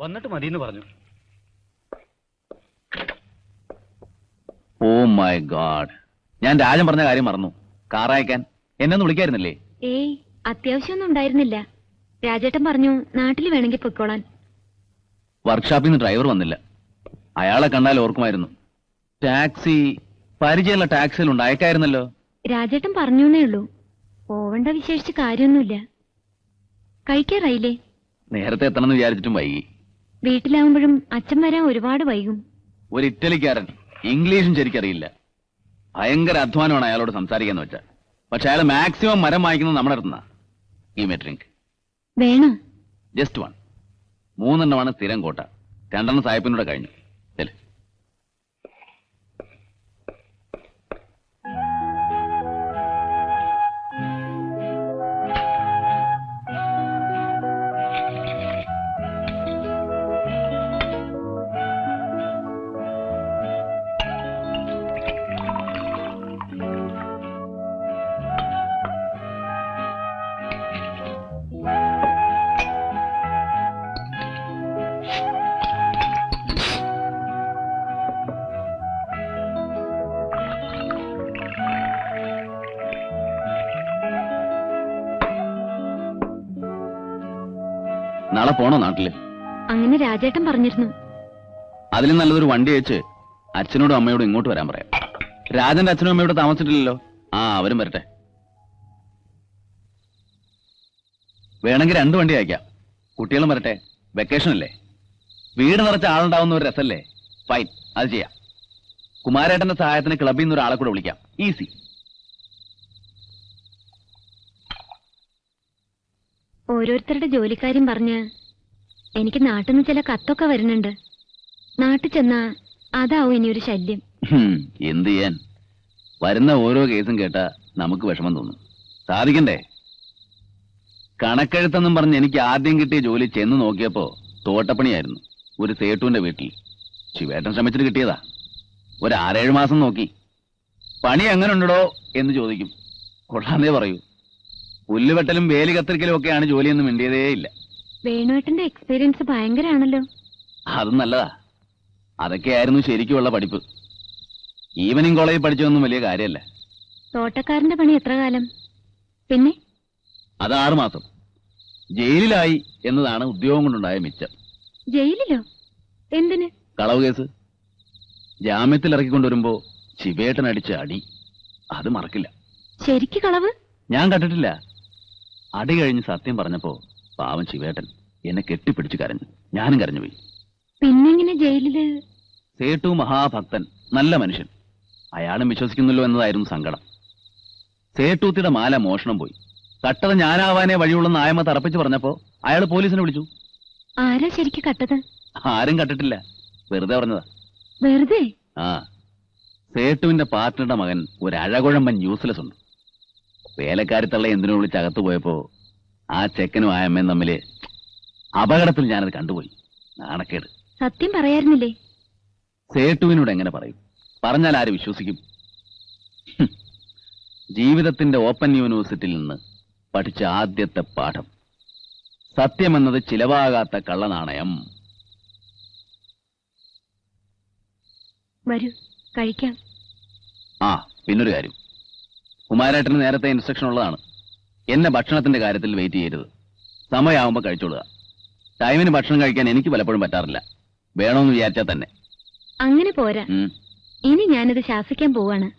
വന്നിട്ട് മതിയെന്ന് പറഞ്ഞു. ഓ മൈ ഗാഡ് ഞാൻ രാജൻ പറഞ്ഞ കാര്യം മറന്നു. കാർ അയക്കാൻ. എന്നെ ഒന്ന് വിളിക്കായിരുന്നില്ലേ? ഏയ് അത്യാവശ്യമൊന്നും ഉണ്ടായിരുന്നില്ല. രാജേട്ടൻ പറഞ്ഞു നാട്ടിൽ വേണമെങ്കിൽ പൊയ്ക്കോളാൻ. വർക്ക്ഷോപ്പിൽ നിന്ന് ഡ്രൈവർ വന്നില്ല. അയാളെ കണ്ടാൽ ഓർക്കുമായിരുന്നു. ടാക്സി പരിചയമുള്ള ടാക്സിയിൽ അയക്കായിരുന്നല്ലോ രാജേട്ടൻ പറഞ്ഞേ ഉള്ളൂ. പോവണ്ട വിശേഷിച്ച് കാര്യമൊന്നുമില്ല. കഴിക്കാറായില്ലേ? നേരത്തെ എത്തണമെന്ന് വിചാരിച്ചിട്ടും വൈകി. വീട്ടിലാവുമ്പോഴും അച്ഛൻ വരാൻ ഒരുപാട് വൈകും. ഒരു ഇറ്റലിക്കാരൻ ഇംഗ്ലീഷും ശരിക്കറിയില്ല. ഭയങ്കര അധ്വാനമാണ് അയാളോട് സംസാരിക്കാന്ന് വെച്ചാൽ പക്ഷെ അയാൾ മാക്സിമം മരം വാങ്ങിക്കുന്നത് നമ്മുടെ അടുത്തുനിന്നാ ഈ മെട്രിങ്ക് വേണോ? ജസ്റ്റ് വൺ മൂന്നെണ്ണമാണ് സ്ഥിരം കോട്ട. രണ്ടെണ്ണം സായിപ്പിനൂടെ കഴിഞ്ഞു. നാളെ പോണോ നാട്ടിൽ? അങ്ങനെ രാജേട്ടൻ പറഞ്ഞിരുന്നു. അതിലും നല്ലതൊരു വണ്ടി അയച്ച് അച്ഛനോടും അമ്മയോടും ഇങ്ങോട്ട് വരാൻ പറയാം. രാജന്റെ അച്ഛനും അമ്മയോട് താമസിച്ചിട്ടില്ലല്ലോ? ആ അവരും വരട്ടെ. വേണമെങ്കിൽ രണ്ട് വണ്ടി അയക്കാം. കുട്ടികളും വരട്ടെ. വെക്കേഷൻ അല്ലേ? വീട് നിറച്ച ആളുണ്ടാവുന്ന ഒരു രസല്ലേ? ഫൈൻ അത് ചെയ്യാം. കുമാരേട്ടന്റെ സഹായത്തിന് ക്ലബിൽ നിന്ന് ഒരാളെ കൂടെ വിളിക്കാം. ഈസി ഓരോരുത്തരുടെ ജോലിക്കാരും പറഞ്ഞ് എനിക്ക് നാട്ടിൽ നിന്ന് ചില കത്തൊക്കെ വരുന്നുണ്ട്. നാട്ടിൽ ചെന്നാ അതാവും ഇനി ഒരു ശല്യം. എന്ത് ചെയ്യാൻ? വരുന്ന ഓരോ കേസും കേട്ടാ നമുക്ക് വിഷമം തോന്നും. സാധിക്കണ്ടേ? കണക്കെഴുത്തെന്നും പറഞ്ഞ് എനിക്ക് ആദ്യം കിട്ടിയ ജോലി ചെന്ന് നോക്കിയപ്പോ തോട്ടപ്പണിയായിരുന്നു ഒരു സേട്ടുവിന്റെ വീട്ടിൽ. ശിവേട്ടൻ ശ്രമിച്ചിട്ട് കിട്ടിയതാ. ഒരു ആറേഴ് മാസം നോക്കി. പണി എങ്ങനെ ഉണ്ടോ എന്ന് ചോദിക്കും. കൊള്ളാന്നേ പറയൂ. പുല്ലുവെട്ടലും വേലി കത്തിരിക്കലും ഒക്കെയാണ് ജോലിയെന്ന് മിണ്ടിയതേ ഇല്ല വേണുവേട്ടന്റെ എക്സ്പീരിയൻസ് ഭയങ്കരാണല്ലോ. അത് നല്ലതാ. അതൊക്കെയായിരുന്നു ശരിക്കുമുള്ള പഠിപ്പ്. ഈവനിങ് കോളേജിൽ പഠിച്ചതൊന്നും വലിയ കാര്യമല്ല. തോട്ടക്കാരന്റെ പണി എത്ര കാലം? പിന്നെ? അത് ആറു മാസം. ജയിലിലായി എന്നതാണ് ഉദ്യോഗം കൊണ്ടുണ്ടായ മിച്ചം. ജയിലിലോ? എന്തിന്? കളവ് കേസ്. ജാമ്യത്തിൽ ഇറക്കിക്കൊണ്ടുവരുമ്പോ ശിവേട്ടൻ അടിച്ച അടി. അത് മറക്കില്ല. ശരിക്ക് കളവ്? ഞാൻ കണ്ടിട്ടില്ല. അടി കഴിഞ്ഞ് സത്യം പറഞ്ഞപ്പോ പാവം ശിവേട്ടൻ. എന്നെ കെട്ടിപ്പിടിച്ചു കരഞ്ഞു ഞാനും കരഞ്ഞുപോയി. പിന്നെങ്ങനെ ജയിലിൽ? സേട്ടു മഹാഭക്തൻ നല്ല മനുഷ്യൻ. അയാളും വിശ്വസിക്കുന്നല്ലോ എന്നതായിരുന്നു സങ്കടം. സേട്ടൂത്തിയുടെ മാല മോഷണം പോയി. കട്ടത് ഞാനാവാനേ വഴിയുള്ള നായമ തറപ്പിച്ച് പറഞ്ഞപ്പോ അയാൾ പോലീസിനെ വിളിച്ചു. ആരാ ശരിക്ക് കട്ടത്? ആരും കട്ടിട്ടില്ല. വെറുതെ പറഞ്ഞതാ. വെറുതെ? ആ. സേട്ടുവിന്റെ പാർട്ട്ണറുടെ മകൻ ഒരു അഴകുഴമ്പൻ യൂസ്ലെസ് ഉണ്ട് വേലക്കാരിത്തള്ള എന്തിനു വിളിച്ച് അകത്തു പോയപ്പോ ആ ചെക്കനും ആ അമ്മയും തമ്മിൽ അപകടത്തിൽ ഞാനത് കണ്ടുപോയി. നാണക്കേട്. സത്യം പറയായിരുന്നില്ലേ സേട്ടുവിനോട് എങ്ങനെ പറയും? പറഞ്ഞാൽ ആര് വിശ്വസിക്കും? ജീവിതത്തിന്റെ ഓപ്പൺ യൂണിവേഴ്സിറ്റിയിൽ നിന്ന് പഠിച്ച ആദ്യത്തെ പാഠം. സത്യമെന്നത് ചിലവാകാത്ത കള്ളനാണയം. വരൂ കഴിക്കാം. ആ പിന്നൊരു കാര്യം. കുമാരേട്ടന് നേരത്തെ ഇൻസ്ട്രക്ഷൻ ഉള്ളതാണ്. എന്നെ ഭക്ഷണത്തിന്റെ കാര്യത്തിൽ വെയിറ്റ് ചെയ്യരുത്. സമയമാകുമ്പോൾ കഴിച്ചോളുക. ടൈമിന് ഭക്ഷണം കഴിക്കാൻ എനിക്ക് പലപ്പോഴും പറ്റാറില്ല. വേണമെന്ന് വിചാരിച്ചാൽ തന്നെ. അങ്ങനെ പോരാ. ഉം. ഇനി ഞാനിത് ശാസിക്കാൻ പോവാണ്.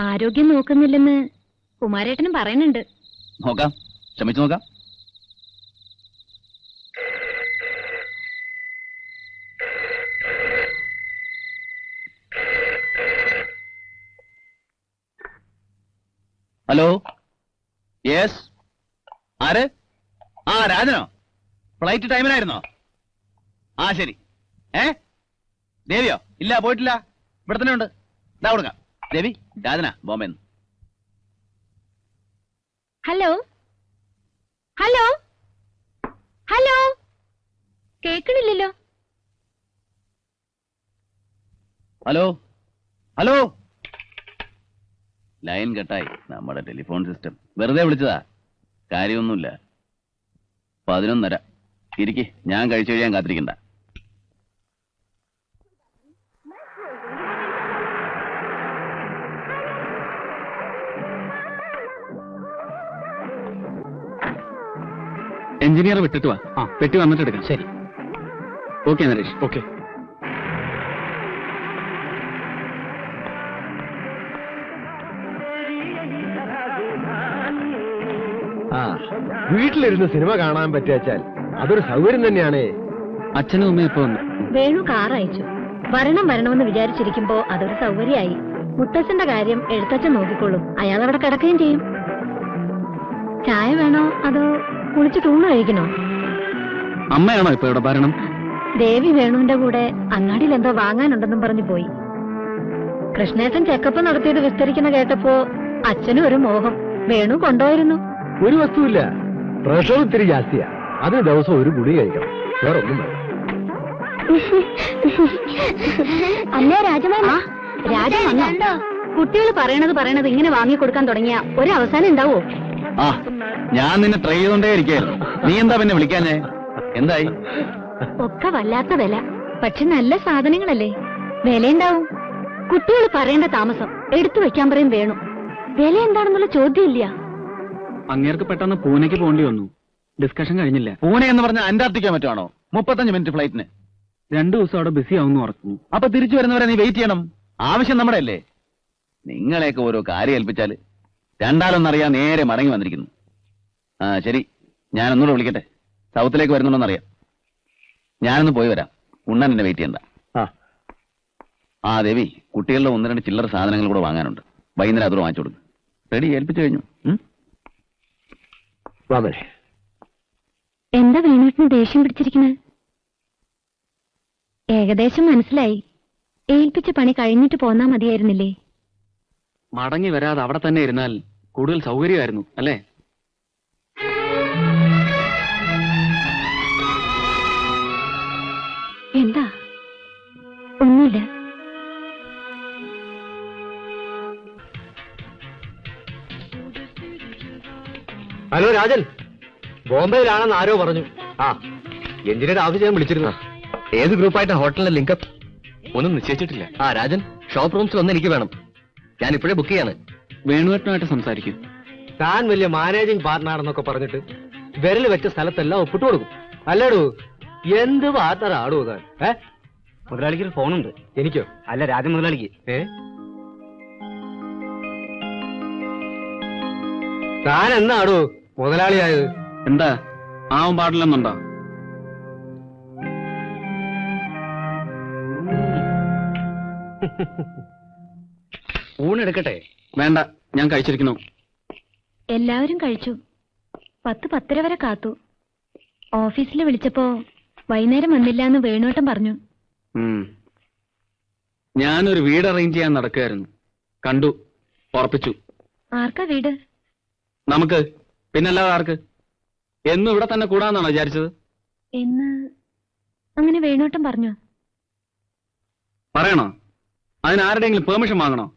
ആരോഗ്യം നോക്കുന്നില്ലെന്ന് കുമാരേട്ടനും പറയുന്നുണ്ട്. നോക്കാം. ശ്രമിച്ചു നോക്കാം ഹലോ യെസ് ആര് രാജനോ ഫ്ലൈറ്റ് ടൈമിനായിരുന്നോ ആ ശരി. ഏ? ദേവിയോ? ഇല്ല പോയിട്ടില്ല. ഇവിടെ തന്നെ ഉണ്ട്. ഇതാ കൊടുക്കാം. ദേവി രാജന ബോംബെ ഹലോ? ഹലോ? ഹലോ? കേക്കണില്ലല്ലോ. ഹലോ? ഹലോ? ലൈൻ കട്ടായി. നമ്മുടെ ടെലിഫോൺ സിസ്റ്റം. വെറുതെ വിളിച്ചതാ. കാര്യമൊന്നുമില്ല. പതിനൊന്നര. ഇരിക്കെ ഞാൻ കഴിച്ചു കഴിയാൻ കാത്തിരിക്കണ്ട. എഞ്ചിനീയർ വിട്ടിട്ട് വാ. ആ. പെട്ടി വന്നിട്ട് എടുക്കാം. ശരി. ഓക്കെ നരേഷ്. ഓക്കെ. വീട്ടിലിരുന്ന് സിനിമ കാണാൻ പറ്റിയാച്ചാൽ അതൊരു സൗകര്യം തന്നെയാണ്. അച്ഛനും അമ്മയും ഇപ്പൊ വന്നു. വേണു കാർ അയച്ചു. വരണം വരണമെന്ന് വിചാരിച്ചിരിക്കുമ്പോ അതൊരു സൗകര്യമായി. മുത്തച്ഛന്റെ കാര്യം എഴുത്തച്ഛൻ നോക്കിക്കോളും. അയാൾ അവിടെ കിടക്കുകയും ചെയ്യും. ചായ വേണോ? അതോ കുളിച്ചിട്ട് ഊണ് കഴിക്കണോ? അമ്മയാണോ ഇപ്പൊ ഇവിടെ ഭരണം? ദേവി വേണുവിന്റെ കൂടെ അങ്ങാടിയിൽ എന്തോ വാങ്ങാനുണ്ടെന്നും പറഞ്ഞു പോയി. കൃഷ്ണേശൻ ചെക്കപ്പ് നടത്തിയത് വിസ്തരിക്കുന്ന കേട്ടപ്പോ അച്ഛനും ഒരു മോഹം. വേണു കൊണ്ടുപോയിരുന്നു. ഒരു വസ്തുവില്ല. പ്രഷർ ഇത്തിരി ജാസ്തിയാ. അതിന് ദിവസം ഒരു ഗുളി കഴിക്കണം. വേറെ ഒന്നും വേണം അല്ലേ രാജമാമ? രാജ വന്നോ? കുട്ടികൾ പറയണത് പറയണത് ഇങ്ങനെ വാങ്ങിക്കൊടുക്കാൻ തുടങ്ങിയ ഒരു അവസാനം ഉണ്ടാവോ? ആ ഞാൻ നിന്നെ ട്രൈ ചെയ്തോണ്ടേ ഇരിക്കായിരുന്നു നീ എന്താ പിന്നെ വിളിക്കാഞ്ഞേ? എന്തായി? ഒക്കെ വല്ലാത്ത വില. പക്ഷെ നല്ല സാധനങ്ങളല്ലേ. വിലയുണ്ടാവും. കുട്ടികൾ പറയേണ്ട താമസം എടുത്തു വെക്കാൻ പറയും വേണു. വില എന്താണെന്നുള്ള ചോദ്യമില്ല. അങ്ങേർക്ക് പെട്ടെന്ന് പൂനെക്ക് പോകേണ്ടി വന്നു. ഡിസ്കഷൻ കഴിഞ്ഞില്ല. പൂനെ എന്ന് പറഞ്ഞാൽ അന്റാർട്ടിക്ക മറ്റാണോ? മുപ്പത്തഞ്ച് മിനിറ്റ് ഫ്ലൈറ്റിന്. രണ്ടു ദിവസം അവിടെ ബിസി ആവുന്നു ഉറക്കുന്നു അപ്പൊ തിരിച്ചു വരുന്നവരെ നീ വെയിറ്റ് ചെയ്യണം. ആവശ്യം നമ്മുടെ അല്ലേ നിങ്ങളെയൊക്കെ ഓരോ കാര്യം ഏൽപ്പിച്ചാൽ രണ്ടാലൊന്നറിയാൻ നേരെ മടങ്ങി വന്നിരിക്കുന്നു. ആ ശരി. ഞാനൊന്നുകൂടെ വിളിക്കട്ടെ. സൗത്തിലേക്ക് വരുന്നുണ്ടോന്നറിയാം. ഞാനൊന്ന് പോയി വരാം. ഉണ്ണാൻ എന്നെ വെയിറ്റ് ചെയ്യണ്ട. ആ. ആ ദേവി കുട്ടികളുടെ ഒന്ന് രണ്ട് ചില്ലറ സാധനങ്ങൾ കൂടെ വാങ്ങാനുണ്ട്. വൈകുന്നേരം അതോട് വാങ്ങിച്ചു കൊടുക്കും. റെഡി ഏൽപ്പിച്ചു കഴിഞ്ഞു. ഉം? വാമനെ എന്താ വേണുവിന് ദേഷ്യം പിടിച്ചിരിക്കുന്നത് ഏകദേശം മനസ്സിലായി. ഏൽപ്പിച്ച പണി കഴിഞ്ഞിട്ട് പോന്നാ മതിയായിരുന്നില്ലേ? മടങ്ങി വരാതെ അവിടെ തന്നെ ഇരുന്നാൽ കൂടുതൽ സൗകര്യമായിരുന്നു അല്ലേ? എന്താ? ഒന്നുമില്ല. ഹലോ രാജൻ. ബോംബെയിലാണെന്ന് ആരോ പറഞ്ഞു. ആ എഞ്ചിനീയർ ആവശ്യം ഞാൻ വിളിച്ചിരുന്ന ഏത് ഗ്രൂപ്പായിട്ട് ഹോട്ടലിലെ ലിങ്കപ്പ്? ഒന്നും നിശ്ചയിച്ചിട്ടില്ല. ആ രാജൻ ഷോപ്പ് റൂംസ് ഒന്ന് എനിക്ക് വേണം. ഞാൻ ഇപ്പോഴേ ബുക്ക് ചെയ്യാണ്. വേണുവേട്ടനായിട്ട് സംസാരിക്കും. താൻ വലിയ മാനേജിംഗ് പാർട്ട്ണർ പറഞ്ഞിട്ട് വിരൽ വെച്ച സ്ഥലത്തെല്ലാം ഒപ്പിട്ട് കൊടുക്കും. അല്ലേടു എന്ത് പാർട്ണർ ആടൂ താൻ? ഏ? മുതലാളിക്ക് ഒരു ഫോണുണ്ട്. എനിക്കോ? അല്ല രാജൻ മുതലാളിക്ക്. ഏ? താൻ എന്നാടൂ മുതലാളിയായത്? എന്താ? ആവാൻ പാടില്ലെന്നുണ്ടോ? ഊണെടുക്കട്ടെ വേണ്ട ഞാൻ കഴിച്ചിരിക്കുന്നു. എല്ലാവരും കഴിച്ചു. പത്ത് പത്തര വരെ കാത്തു. ഓഫീസിൽ വിളിച്ചപ്പോ വൈകുന്നേരം വന്നില്ല എന്ന് വേണുവട്ടം പറഞ്ഞു. ഞാനൊരു വീട് അറേഞ്ച് ചെയ്യാൻ നടക്കുകയായിരുന്നു. കണ്ടു ഉറപ്പിച്ചു. ആർക്കാ വീട്? നമുക്ക് പിന്നല്ലാതെ ആർക്ക്? എന്നും ഇവിടെ തന്നെ കൂടാന്നാണോ വിചാരിച്ചത്? എന്ന് അങ്ങനെ വേണോട്ടം പറഞ്ഞു. പറയണോ? അതിന് ആരുടെയെങ്കിലും പെർമിഷൻ വാങ്ങണോ?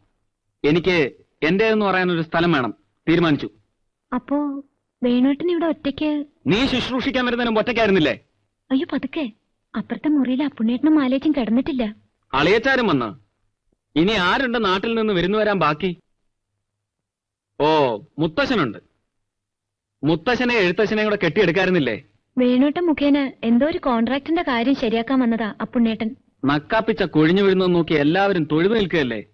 എനിക്ക് എന്റെ എന്ന് പറയാൻ ഒരു സ്ഥലം വേണം. തീരുമാനിച്ചു. അപ്പോ വേണോട്ടൻ ഇവിടെ ഒറ്റയ്ക്ക് നീ ശുശ്രൂഷിക്കാൻ വരുന്നതിനും ഒറ്റയ്ക്കായിരുന്നില്ലേ? അയ്യോ പതുക്കെ. അപ്പുറത്തെ മുറിയിൽ അപ്പുണ്ണേട്ടനും മാലേച്ചും കിടന്നിട്ടില്ല. അളിയച്ചാരും വന്ന. ഇനി ആരുണ്ട് നാട്ടിൽ നിന്ന് വരുന്നു വരാൻ ബാക്കി? ഓ മുത്തശ്ശനുണ്ട്. മുത്തശ്ശനെ എഴുത്തശ്ശനെ കൂടെ കെട്ടിയെടുക്കാറുന്നില്ലേ വേണോട്ടം മുഖേന എന്തോ ഒരു കോൺട്രാക്ടിന്റെ കാര്യം ശരിയാക്കാൻ വന്നതാ അപ്പുണ്ണേട്ടൻ. നക്കാപ്പിച്ച കൊഴിഞ്ഞു വീഴുന്നത് നോക്കി എല്ലാവരും തൊഴുതു നിൽക്കുകയല്ലേ?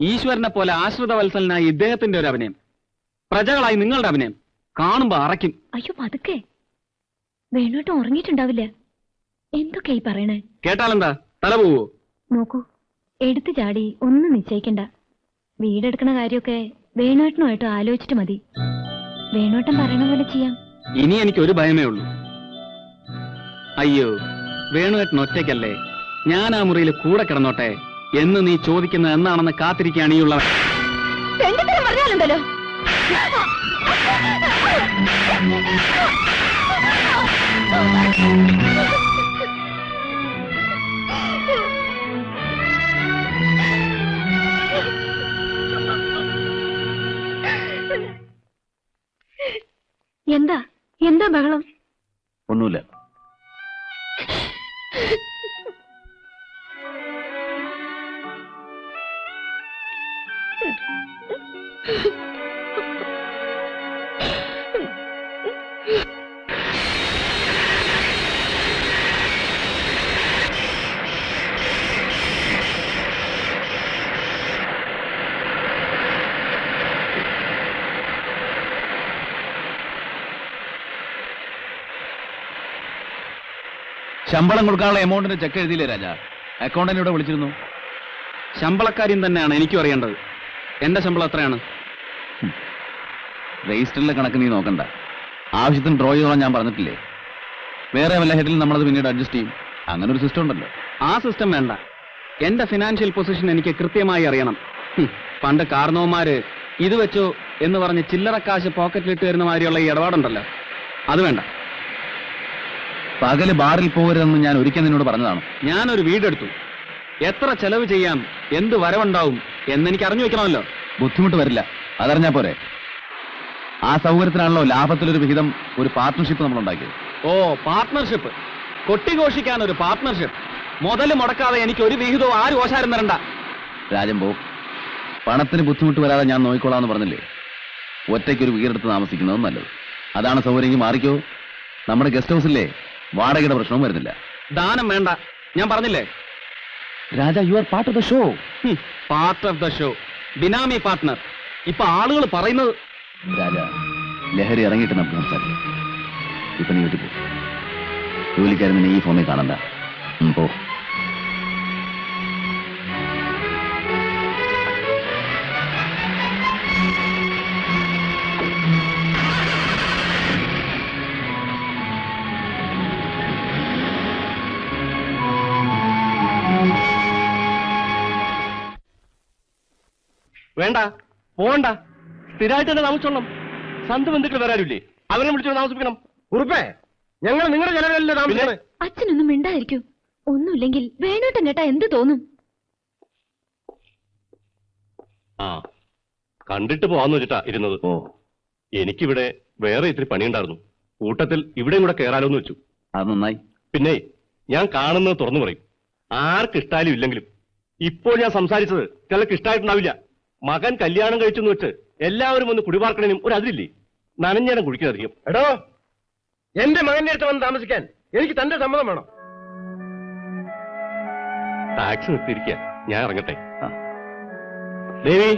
ഈശ്വരനെ പോലെ ആശ്രിതവത്സലനായി ഇദ്ദേഹത്തിന്റെ ഒരു അഭിനയം. പ്രജകളായി നിങ്ങളുടെ അഭിനയം. കാണുമ്പോ അറയ്ക്കും. അയ്യോ പതുക്കെ. വേണോട്ടം ഉറങ്ങിയിട്ടുണ്ടാവില്ല. എന്തൊക്കെയായി പറയണേ? കേട്ടാലെന്താ? തല പോവോ? നോക്കൂ എടുത്തു ചാടി ഒന്നും നിശ്ചയിക്കണ്ട. വീടെടുക്കണ കാര്യമൊക്കെ വേണോട്ടനുമായിട്ട് ആലോചിച്ചിട്ട് മതി. വേണുവേട്ടൻ പറയണ പോലെ ചെയ്യാം. ഇനി എനിക്ക് ഒരു ഭയമേ ഉള്ളൂ. അയ്യോ വേണുവേട്ടൻ ഒറ്റയ്ക്കല്ലേ? ഞാൻ ആ മുറിയിൽ കൂടെ കിടന്നോട്ടെ. എന്ന് നീ ചോദിക്കുന്ന എന്നാണെന്ന് കാത്തിരിക്കുകയാണ് ഈ ഉള്ളവൻ. പറഞ്ഞാലുണ്ടല്ലോ. ബഹളം ശമ്പളം കൊടുക്കാനുള്ള എമൗണ്ടിന്റെ ചെക്ക് എഴുതിയില്ലേ രാജ? അക്കൗണ്ടന്റ് ഇവിടെ വിളിച്ചിരുന്നു. ശമ്പളക്കാര്യം തന്നെയാണ് എനിക്കും അറിയേണ്ടത്. എന്റെ ശമ്പളം എത്രയാണ്? രജിസ്റ്ററിലെ കണക്ക് നീ നോക്കണ്ട. ആവശ്യത്തിന് ഡ്രോ ചെയ്തോളാം ഞാൻ പറഞ്ഞിട്ടില്ലേ? വേറെ വല്ല ഹെഡിൽ നമ്മളത് പിന്നീട് അഡ്ജസ്റ്റ് ചെയ്യും. അങ്ങനെ ഒരു സിസ്റ്റം ഉണ്ടല്ലോ. ആ സിസ്റ്റം വേണ്ട. എന്റെ ഫിനാൻഷ്യൽ പൊസിഷൻ എനിക്ക് കൃത്യമായി അറിയണം. പണ്ട് കാർണവന്മാര് ഇത് വെച്ചോ എന്ന് പറഞ്ഞ് ചില്ലറക്കാശ് പോക്കറ്റിലിട്ട് തരുന്ന മാതിരിയുള്ള ഈ ഇടപാടുണ്ടല്ലോ. അത് വേണ്ട. പകൽ ബാറിൽ പോകരുതെന്ന് ഞാൻ ഒരിക്കൽ നിന്നോട് പറഞ്ഞതാണ്. ഞാനൊരു വീടെടുത്തു. എത്ര ചെലവ് ചെയ്യാം എന്ത് വരവുണ്ടാവും എന്നെനിക്ക് അറിഞ്ഞു വെക്കണമല്ലോ. ബുദ്ധിമുട്ട് വരില്ല. അതറിഞ്ഞാ പോരെ. ആ സൗകര്യത്തിനാണല്ലോ ലാഭത്തിലൊരു വിഹിതം ഒരു പാർട്ട്ണർഷിപ്പ് നമ്മൾ ഉണ്ടാക്കിയത് ഓ പാർട്ട്ണർഷിപ്പ് കൊട്ടിഘോഷിക്കാൻ ഒരു പാർട്ട്ണർഷിപ്പ് മുതൽ മുടക്കാതെ എനിക്ക് ഒരു വിഹിതവും ആരും ഓശാരം തരണ്ട. രാജംബോ പണത്തിന് ബുദ്ധിമുട്ട് വരാതെ ഞാൻ നോക്കിക്കോളാന്ന് പറഞ്ഞില്ലേ? ഒറ്റയ്ക്കൊരു വീടെടുത്ത് താമസിക്കുന്നതും നല്ലത്. അതാണ് സൗകര്യം. മാറിക്കോ. നമ്മുടെ ഗസ്റ്റ് ഹൗസില്ലേ? വാടകയുടെ പ്രശ്നവും വരുന്നില്ല. ദാനം വേണ്ട. ഞാൻ പറഞ്ഞില്ലേ? Raja you are part of the show part of the show benami partner ഇപ്പൊ ആളുകൾ പറയുന്നത് രാജ ലഹരി ഇറങ്ങിയിട്ട് നമുക്ക് സംസാരിക്കാം. ഇപ്പൊ നീ വീട്ടിൽ പോ. ജോലിക്കാരൻ നീ ഈ ഫോണിൽ കാണണ്ട. പോ. വേണ്ട പോണ്ട സ്ഥിരമായിട്ട് തന്നെ താമസിച്ചോളണം. സന്ത് ബന്ധുക്കൾ വരാറില്ലേ അവരെ വിളിച്ചോ താമസിപ്പിക്കണം. ഉറുപ്പേ ഞങ്ങൾ നിങ്ങളുടെ ചെലവിലല്ലേ താമസിക്കുന്നത് അച്ഛനൊന്നും മിണ്ടായിരിക്കും ഒന്നുമില്ലെങ്കിൽ വേണോട്ടൻ കേട്ടാ എന്ത് തോന്നും? ആ കണ്ടിട്ട് പോവാന്ന് വെച്ചിട്ടാ ഇരുന്നത്. ഓ. എനിക്കിവിടെ വേറെ ഇത്തിരി പണിയുണ്ടായിരുന്നു. കൂട്ടത്തിൽ ഇവിടെയും കൂടെ കയറാലോ എന്ന് വെച്ചു. അത് നന്നായി. പിന്നെ ഞാൻ കാണുന്നത് തുറന്നു പറയും. ആർക്കിഷ്ടാലും ഇഷ്ടായാലും ഇല്ലെങ്കിലും. ഇപ്പോൾ ഞാൻ സംസാരിച്ചത് ചിലക്ക് ഇഷ്ടമായിട്ടുണ്ടാവില്ല മകൻ കല്യാണം കഴിച്ചെന്ന് വെച്ച് എല്ലാവരും ഒന്ന് കുടിപാർക്കണേനും ഒരു അതിരില്ലേ? നനഞ്ഞേരം കുടിക്കുന്നധികം എടോ എന്റെ മകന്റെ അടുത്ത് വന്ന് താമസിക്കാൻ എനിക്ക് തന്റെ സമ്മതം വേണം. ടാക്സി നിർത്തിയിരിക്കുക ഞാൻ ഇറങ്ങട്ടെ. ദേവി